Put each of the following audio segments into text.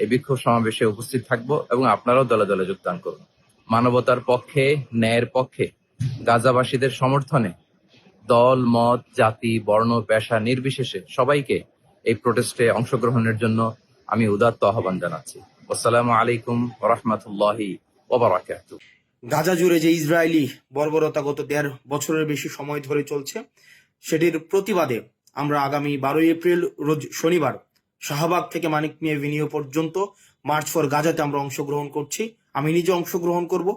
এই বিক্ষোভ সমাবেশে উপস্থিত থাকব এবং আপনারাও দলে দলে যোগদান করুন। মানবতার পক্ষে, ন্যায়ের পক্ষে, গাজাবাসীদের সমর্থনে দল, মত, জাতি, বর্ণ, পেশা নির্বিশেষে সবাইকে এই প্রোটেস্টে অংশগ্রহণের জন্য আমি উদাত্ত আহ্বান জানাচ্ছি। আসসালামু আলাইকুম রহমতুল্লাহি ওবরাকাতুহ গাজা জুড়ে যে ইসরায়েলি বর্বরতা গত দেড় বছরের বেশি সময় ধরে চলছে, সেটির প্রতিবাদে আমরা আগামী বারোই এপ্রিল, রোজ শনিবার শাহবাগ থেকে মানিক মিয়া এভিনিউ পর্যন্ত মার্চ ফর গাজাতে আমরা অংশগ্রহণ করছি। আমি নিজে অংশগ্রহণ করব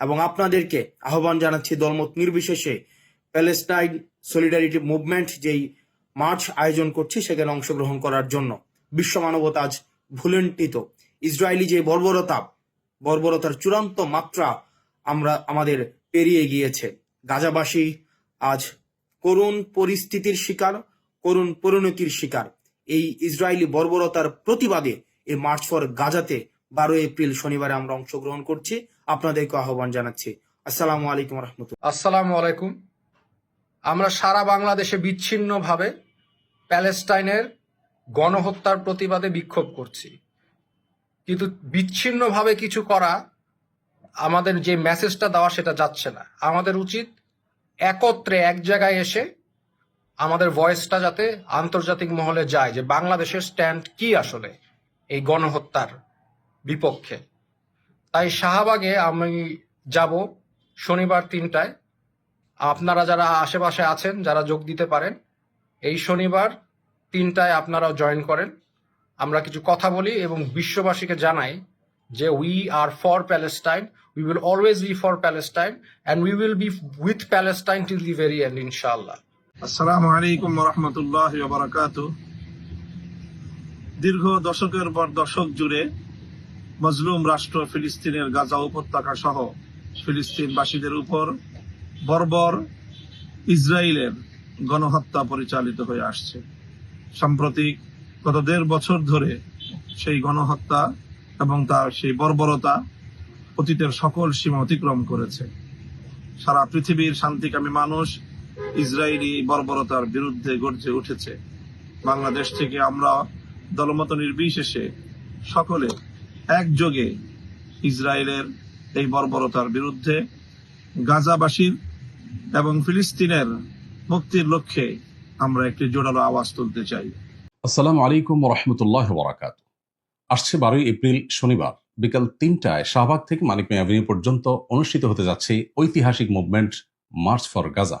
এবং আপনাদেরকে আহ্বান জানাচ্ছি দলমত নির্বিশেষে। প্যালেস্টাইন সলিডারিটি মুভমেন্ট যেই মার্চ আয়োজন করছি, সেখানে অংশগ্রহণ করার জন্য। বিশ্ব মানবতা আজ ভুলন্টিত ইসরায়েলি যে বর্বরতা, বর্বরতার চূড়ান্ত মাত্রা আমরা, আমাদের পেরিয়ে গিয়েছে। গাজাবাসী আজ করুণ পরিস্থিতির শিকার, করুণ পরিণতির শিকার। এই ইসরায়েলি বর্বরতার প্রতিবাদে এই মার্চ ফর গাজাতে বারো এপ্রিল শনিবারে আমরা অংশগ্রহণ করছি। আপনাদেরকে আহ্বান জানাচ্ছি। আসসালামু আলাইকুম রহমতুল্লাহ। আসসালামু আলাইকুম। আমরা সারা বাংলাদেশে বিচ্ছিন্নভাবে প্যালেস্টাইনের গণহত্যার প্রতিবাদে বিক্ষোভ করছি। কিন্তু বিচ্ছিন্নভাবে কিছু করা আমাদের যে মেসেজটা দেওয়া সেটা যাচ্ছে না। আমাদের উচিত একত্রে এক জায়গায় এসে আমাদের ভয়েসটা যাতে আন্তর্জাতিক মহলে যায় যে বাংলাদেশের স্ট্যান্ড কি আসলে এই গণহত্যার বিপক্ষে। তাই শাহবাগে আমি যাব শনিবার তিনটায়। আপনারা যারা আশেপাশে আছেন, যারা যোগ দিতে পারেন, এই শনিবার তিনটায় আপনারাও জয়েন করেন। আমরা কিছু কথা বলি এবং বিশ্ববাসীকে জানাই যে we are for Palestine we will always be for Palestine and we will be with Palestine till the very end ইনশাআল্লাহ। আসসালামু আলাইকুম রহমতুল্লাহ বারাকাত দীর্ঘ দশকের পর দশক জুড়ে মজলুম রাষ্ট্র ফিলিস্তিনের গাজা উপত্যকা সহ ফিলিস্তিনবাসীদের উপর বর্বর ইসরায়েলের গণহত্যা পরিচালিত হয়ে আসছে। সাম্প্রতিক গত দেড় বছর ধরে সেই গণহত্যা এবং তার সেই বর্বরতা অতীতের সকল সীমা অতিক্রম করেছে। সারা পৃথিবীর শান্তিকামী মানুষ ইসরায়েলি বর্বরতার বিরুদ্ধে গর্জে উঠেছে। বাংলাদেশ থেকে আমরা দলমত নির্বিশেষে সকলে একযোগে ইসরায়েলের এই বর্বরতার বিরুদ্ধে গাজাবাসীর এবং ফিলিস্তিনের মুক্তির লক্ষ্যে আমরা একটি জোরালো আওয়াজ তুলতে চাই। আসসালামু আলাইকুম রহমতুল্লাহ বরাকাত আসছে বারোই এপ্রিল, শনিবার, বিকাল তিনটায় শাহবাগ থেকে মানিক মিয়া পর্যন্ত অনুষ্ঠিত হতে যাচ্ছে ঐতিহাসিক মুভমেন্ট মার্চ ফর গাজা।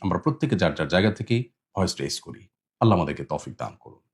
আমরা প্রত্যেকে যার যার জায়গা থেকে ভয়েস রেস করি। আল্লাহ আমাদেরকে তফিক দান করুন।